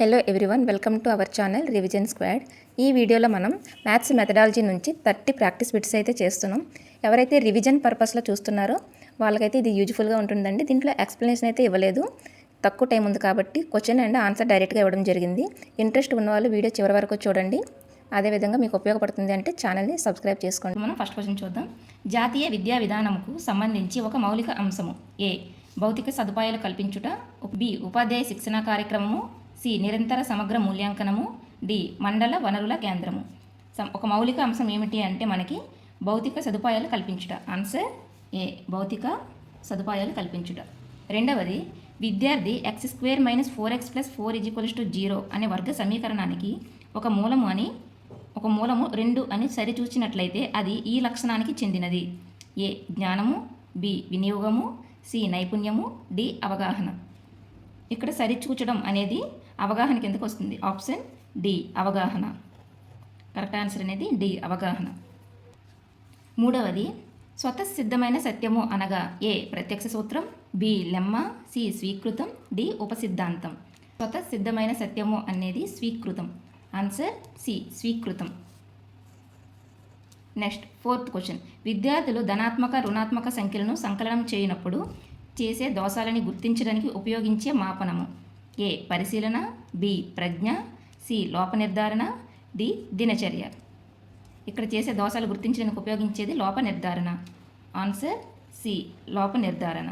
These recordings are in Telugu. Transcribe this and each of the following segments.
Hello everyone welcome to our channel revision squad ఈ వీడియోలో మనం మ్యాథ్స్ మెథడాలజీ నుంచి థర్టీ ప్రాక్టీస్ బిట్స్ అయితే చేస్తున్నాం. ఎవరైతే రివిజన్ పర్పస్లో చూస్తున్నారో వాళ్ళకైతే ఇది యూజ్ఫుల్గా ఉంటుందండి. దీంట్లో ఎక్స్ప్లెనేషన్ అయితే ఇవ్వలేదు. తక్కువ టైం ఉంది కాబట్టి క్వశ్చన్ అండ్ ఆన్సర్ డైరెక్ట్గా ఇవ్వడం జరిగింది. ఇంట్రెస్ట్ ఉన్న వాళ్ళు వీడియో చివరి వరకు చూడండి. అదేవిధంగా మీకు ఉపయోగపడుతుంది అంటే ఛానల్ని సబ్స్క్రైబ్ చేసుకోండి. మనం ఫస్ట్ క్వశ్చన్ చూద్దాం. జాతీయ విద్యా విధానముకు సంబంధించి ఒక మౌలిక అంశము. ఏ. భౌతిక సదుపాయాలు కల్పించుట బి. ఉపాధ్యాయ శిక్షణ కార్యక్రమము సి. నిరంతర సమగ్ర మూల్యాంకనము. డి. మండల వనరుల కేంద్రము. సం- ఒక మౌలిక అంశం ఏమిటి అంటే మనకి భౌతిక సదుపాయాలు కల్పించుట. Answer A. భౌతిక సదుపాయాలు కల్పించుట. రెండవది విద్యార్థి x square minus four x plus four equals to zero అనే వర్గ సమీకరణానికి ఒక మూలము అని ఒక మూలము రెండు అని సరిచూచినట్లయితే అది ఈ లక్షణానికి చెందినది. ఏ. జ్ఞానము బి. వినియోగము సి. నైపుణ్యము డి. అవగాహన. ఇక్కడ సరిచూచడం అనేది అవగాహన కిందకు వస్తుంది. ఆప్షన్ డి అవగాహన. కరెక్ట్ ఆన్సర్ అనేది డి అవగాహన. మూడవది స్వతసిద్ధమైన సత్యము అనగా ఏ ప్రత్యక్ష సూత్రం? B lemma. సి స్వీకృతం. డి ఉపసిద్ధాంతం. స్వతసిద్ధమైన సత్యము అనేది స్వీకృతం. Answer C స్వీకృతం. Next fourth question. విద్యార్థులు ధనాత్మక రుణాత్మక సంఖ్యలను సంకలనం చేయనప్పుడు చేసే దోషాలని గుర్తించడానికి ఉపయోగించే మాపనము. ఏ పరిశీలన బి ప్రజ్ఞ సి లోప నిర్ధారణ డి దినచర్య. ఇక్కడ చేసే దోషాలు గుర్తించడానికి ఉపయోగించేది లోప నిర్ధారణ ఆన్సర్ సి లోప నిర్ధారణ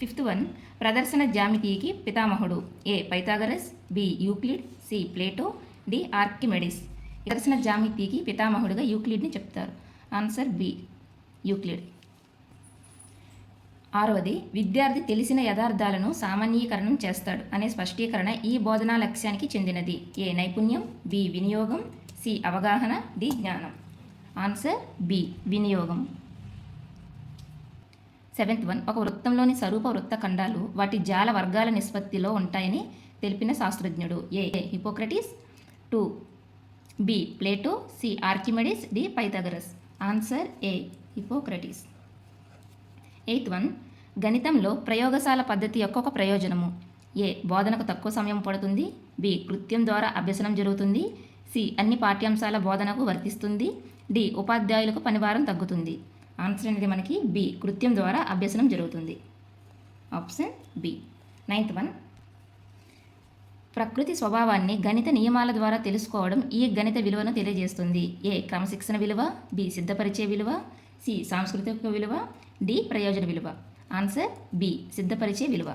ఫిఫ్త్ వన్ ప్రదర్శన జామితీకి పితామహుడు. A Pythagoras B Euclid C Plato D Archimedes. ప్రదర్శన జామితీకి పితామహుడుగా యూక్లిడ్ని చెప్తారు. Answer B Euclid. ఆరవది విద్యార్థి తెలిసిన యథార్థాలను సామాన్యీకరణం చేస్తాడు అనే స్పష్టీకరణ ఈ బోధనా లక్ష్యానికి చెందినది. ఏ నైపుణ్యం? బి వినియోగం. సి అవగాహన. డి జ్ఞానం. ఆన్సర్ బి వినియోగం. Seventh one. ఒక వృత్తంలోని స్వరూప వృత్త ఖండాలు వాటి జాల వర్గాల నిష్పత్తిలో ఉంటాయని తెలిపిన శాస్త్రజ్ఞుడు. A Hippocrates? Two. B Plato. C Archimedes. D Pythagoras. Answer A Hippocrates. Eighth one గణితంలో ప్రయోగశాల పద్ధతి యొక్క ఒక ప్రయోజనము. ఏ బోధనకు తక్కువ సమయం పడుతుంది. బి కృత్యం ద్వారా అభ్యసనం జరుగుతుంది. సి అన్ని పాఠ్యాంశాల బోధనకు వర్తిస్తుంది. డి ఉపాధ్యాయులకు పనిభారం తగ్గుతుంది. ఆన్సర్ అనేది మనకి బి కృత్యం ద్వారా అభ్యసనం జరుగుతుంది. Option B. నైన్త్ వన్ ప్రకృతి స్వభావాన్ని గణిత నియమాల ద్వారా తెలుసుకోవడం ఈ గణిత విలువను తెలియజేస్తుంది. ఏ క్రమశిక్షణ విలువ బి సిద్ధపరిచే విలువ సి సాంస్కృతిక విలువ డి ప్రయోజన విలువ. ఆన్సర్ బి సిద్ధపరిచే విలువ.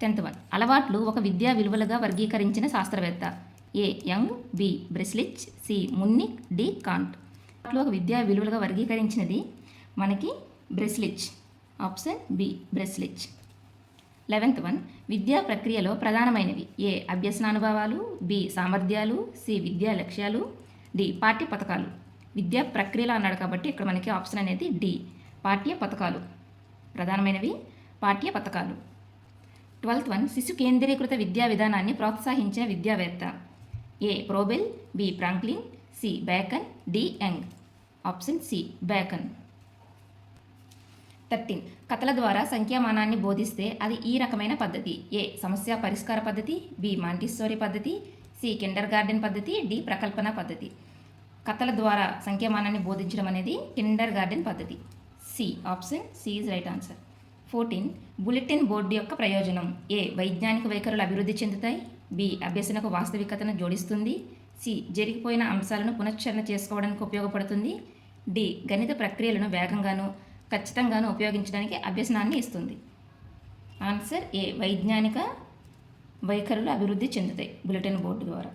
Tenth one. అలవాట్లు ఒక విద్యా విలువలుగా వర్గీకరించిన శాస్త్రవేత్త. A Young B Breslich C Munnik D Kant. అలవాట్లు ఒక విద్యా విలువలుగా వర్గీకరించినది మనకి Breslich. Option B Breslich. Eleventh one. విద్యా ప్రక్రియలో ప్రధానమైనవి. ఏ అభ్యసనానుభవాలు బి సామర్థ్యాలు సి విద్యా లక్ష్యాలు డి పాఠ్య పథకాలు విద్యా ప్రక్రియలో అన్నాడు కాబట్టి ఇక్కడ మనకి ఆప్షన్ అనేది డి పాఠ్య పథకాలు. ప్రధానమైనవి పాఠ్య పథకాలు. ట్వెల్త్ వన్ శిశు కేంద్రీకృత విద్యా విధానాన్ని ప్రోత్సహించిన విద్యావేత్త. A Froebel B Franklin C Bacon D Young option C Bacon thirteen కథల ద్వారా సంఖ్యామానాన్ని బోధిస్తే అది ఈ రకమైన పద్ధతి. ఏ సమస్య పరిష్కార పద్ధతి బి మాంటిస్టోరీ పద్ధతి సి కిండర్ గార్డెన్ పద్ధతి డి ప్రకల్పన పద్ధతి. కథల ద్వారా సంఖ్యామానాన్ని బోధించడం అనేది కిండర్ గార్డెన్ పద్ధతి. C option C is right answer. Fourteen bulletin board యొక్క ప్రయోజనం. ఏ వైజ్ఞానిక వైఖరులు అభివృద్ధి చెందుతాయి. బి అభ్యసనకు వాస్తవికతను జోడిస్తుంది. సి జరిగిపోయిన అంశాలను పునశ్చరణ చేసుకోవడానికి ఉపయోగపడుతుంది. డి గణిత ప్రక్రియలను వేగంగాను ఖచ్చితంగాను ఉపయోగించడానికి అభ్యసనాన్ని ఇస్తుంది. ఆన్సర్ ఏ వైజ్ఞానిక వైఖరులు అభివృద్ధి చెందుతాయి. బులెటిన్ బోర్డు ద్వారా.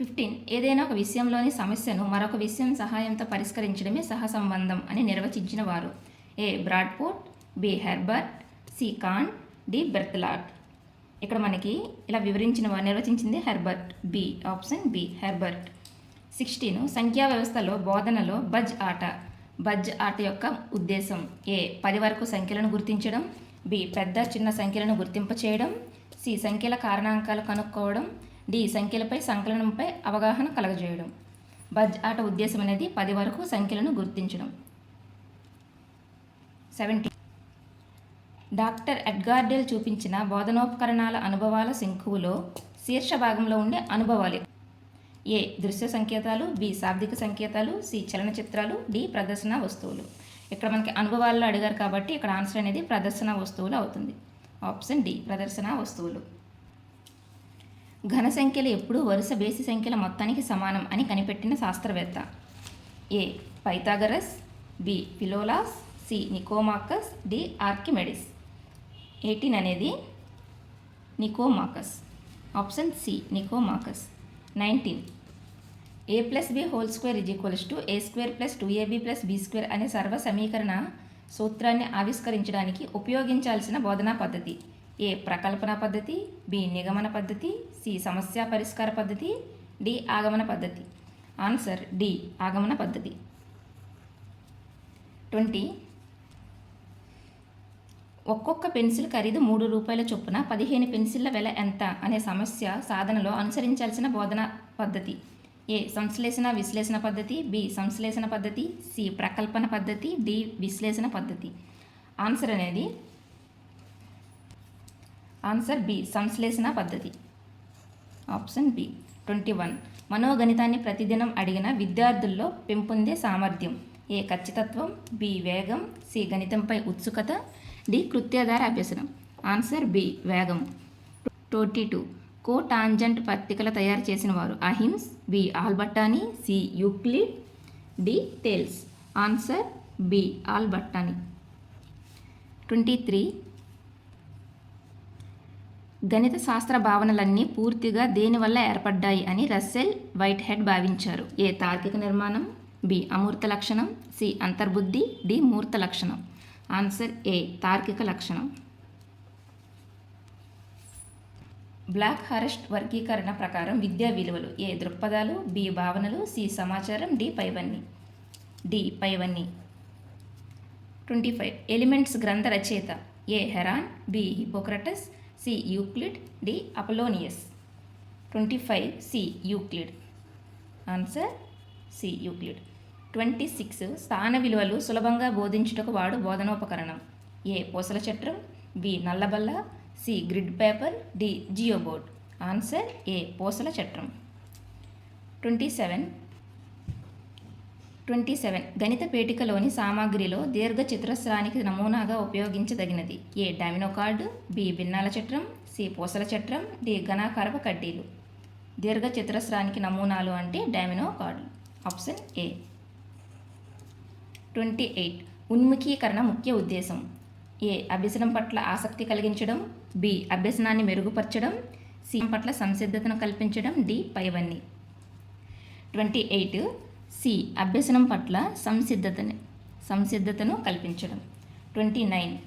ఫిఫ్టీన్. ఏదైనా ఒక విషయంలోని సమస్యను మరొక విషయం సహాయంతో పరిష్కరించడమే సహసంబంధం అని నిర్వచించిన వారు. A. బ్రాడ్పోర్ట్ B. Herbert C. Can D. బెర్తలాట్ ఇక్కడ మనకి ఇలా వివరించిన వారు నిర్వచించింది Herbert. B. Option B. Herbert. Sixteen. సంఖ్యా వ్యవస్థలో బోధనలో బజ్ ఆట. బజ్ ఆట యొక్క ఉద్దేశం. ఏ. పది వరకు సంఖ్యలను గుర్తించడం. బి. పెద్ద చిన్న సంఖ్యలను గుర్తింప చేయడం సి. సంఖ్యల కారణాంకాలు కనుక్కోవడం. డి. సంఖ్యలపై సంకలనంపై అవగాహన కలగజేయడం. బజ్. ఆట ఉద్దేశం అనేది పది వరకు సంఖ్యలను గుర్తించడం. సెవెంటీ. డాక్టర్ ఎడ్గార్డెల్ చూపించిన బోధనోపకరణాల అనుభవాల శంకువులో శీర్ష భాగంలో ఉండే అనుభవాలు. ఏ. దృశ్య సంకేతాలు బి. శాబ్దిక సంకేతాలు సి. చలనచిత్రాలు డి. ప్రదర్శన వస్తువులు. ఇక్కడ మనకి అనుభవాల్లో అడిగారు కాబట్టి ఇక్కడ ఆన్సర్ అనేది ప్రదర్శన వస్తువులు అవుతుంది. Option D. ప్రదర్శన వస్తువులు. ఘన సంఖ్యలు ఎప్పుడూ వరుస బేసి సంఖ్యల మొత్తానికి సమానం అని కనిపెట్టిన శాస్త్రవేత్త. A. Pythagoras B. Philolaus C. Nicomachus D. Archimedes. Eighteen అనేది Nicomachus. Option C. Nicomachus. Nineteen. A plus b whole square is equals to a square plus two ab plus b square అనే సర్వ సమీకరణ సూత్రాన్ని ఆవిష్కరించడానికి ఉపయోగించాల్సిన బోధనా పద్ధతి. ఏ ప్రకల్పన పద్ధతి బి నిగమన పద్ధతి సి సమస్య పరిష్కార పద్ధతి డి ఆగమన పద్ధతి. ఆన్సర్ డి ఆగమన పద్ధతి. ట్వంటీ. ఒక్కొక్క పెన్సిల్ ఖరీదు మూడు రూపాయల చొప్పున పదిహేను పెన్సిళ్ళ వెల ఎంత అనే సమస్య సాధనలో అనుసరించాల్సిన బోధన పద్ధతి. ఏ సంశ్లేషణ విశ్లేషణ పద్ధతి బి సంశ్లేషణ పద్ధతి సి ప్రకల్పన పద్ధతి డి విశ్లేషణ పద్ధతి. ఆన్సర్ అనేది ఆన్సర్ బి సంశ్లేషణ పద్ధతి. ఆప్షన్ బి ట్వంటీ వన్ మనోగణితాన్ని ప్రతిదినం అడిగిన విద్యార్థుల్లో పెంపొందే సామర్థ్యం. ఏ ఖచ్చితత్వం బి వేగం సి గణితంపై ఉత్సుకత డి కృత్యాధార అభ్యసనం. ఆన్సర్ బి వేగం. ట్వంటీ టూ కో టాంజెంట్ పత్రికలు తయారు చేసిన వారు. Ahmes B Albattani C Euclid D Thales answer B Albattani twenty three గణిత శాస్త్ర భావనలన్నీ పూర్తిగా దేనివల్ల ఏర్పడ్డాయి అని రస్సెల్ వైట్ హెడ్ భావించారు. ఏ తార్కిక నిర్మాణం? బి అమూర్త లక్షణం. సి అంతర్బుద్ధి. డి మూర్త లక్షణం. ఆన్సర్ ఏ తార్కిక లక్షణం. బ్లాక్ హారెస్ట్ వర్గీకరణ ప్రకారం విద్యా విలువలు ఏ దృక్పథాలు? బి భావనలు. సి సమాచారం. డి పైవన్నీ. డి పైవన్నీ. Twenty five. ఎలిమెంట్స్ గ్రంథ రచయిత. A Heron. B Hippocrates. C Euclid D Apollonius. Twenty five C Euclid. Answer C Euclid. Twenty six స్థాన విలువలు సులభంగా బోధించుటకు వాడు బోధనోపకరణం. ఏ పూసల చట్రం B నల్లబల్ల C grid paper D geoboard answer A పూసల చట్రం ట్వంటీ సెవెన్ ట్వంటీ సెవెన్ గణిత పేటికలోని సామాగ్రిలో దీర్ఘ చతురస్రానికి నమూనాగా ఉపయోగించదగినది. ఏ. Domino card B. భిన్నాల చట్రం సి. పూసల చట్రం డి. ఘనాకారపు కడ్డీలు. దీర్ఘ చతురస్రానికి నమూనాలు అంటే domino card. Option A. Twenty eight ఉన్ముఖీకరణ ముఖ్య ఉద్దేశం. ఏ. అభ్యసనం పట్ల ఆసక్తి కలిగించడం. బి. అభ్యసనాన్ని మెరుగుపరచడం. సి. పట్ల సంసిద్ధతను కల్పించడం. డి. పైవన్నీ. Twenty eight C. అభ్యసనం పట్ల సంసిద్ధతని సంసిద్ధతను కల్పించడం. Twenty nine.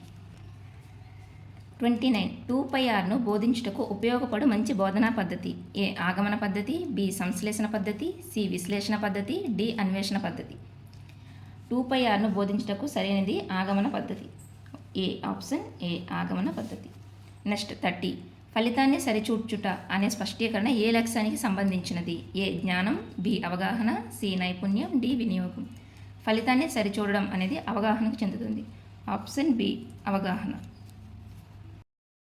Twenty nine. Two pi ఆర్ను బోధించుటకు ఉపయోగపడు మంచి బోధనా పద్ధతి. ఏ. ఆగమన పద్ధతి బి. సంశ్లేషణ పద్ధతి సి. విశ్లేషణ పద్ధతి డి. అన్వేషణ పద్ధతి. టూ పై ఆర్ను బోధించుటకు సరైనది ఆగమన పద్ధతి. ఏ. Option A. ఆగమన పద్ధతి. Next thirty. ఫలితాన్ని సరిచూడ్చుట అనే స్పష్టీకరణ ఏ లక్ష్యానికి సంబంధించినది? ఏ జ్ఞానం? బి అవగాహన. సి నైపుణ్యం. డి వినియోగం. ఫలితాన్ని సరిచూడడం అనేది అవగాహనకు చెందుతుంది. ఆప్షన్ బి అవగాహన.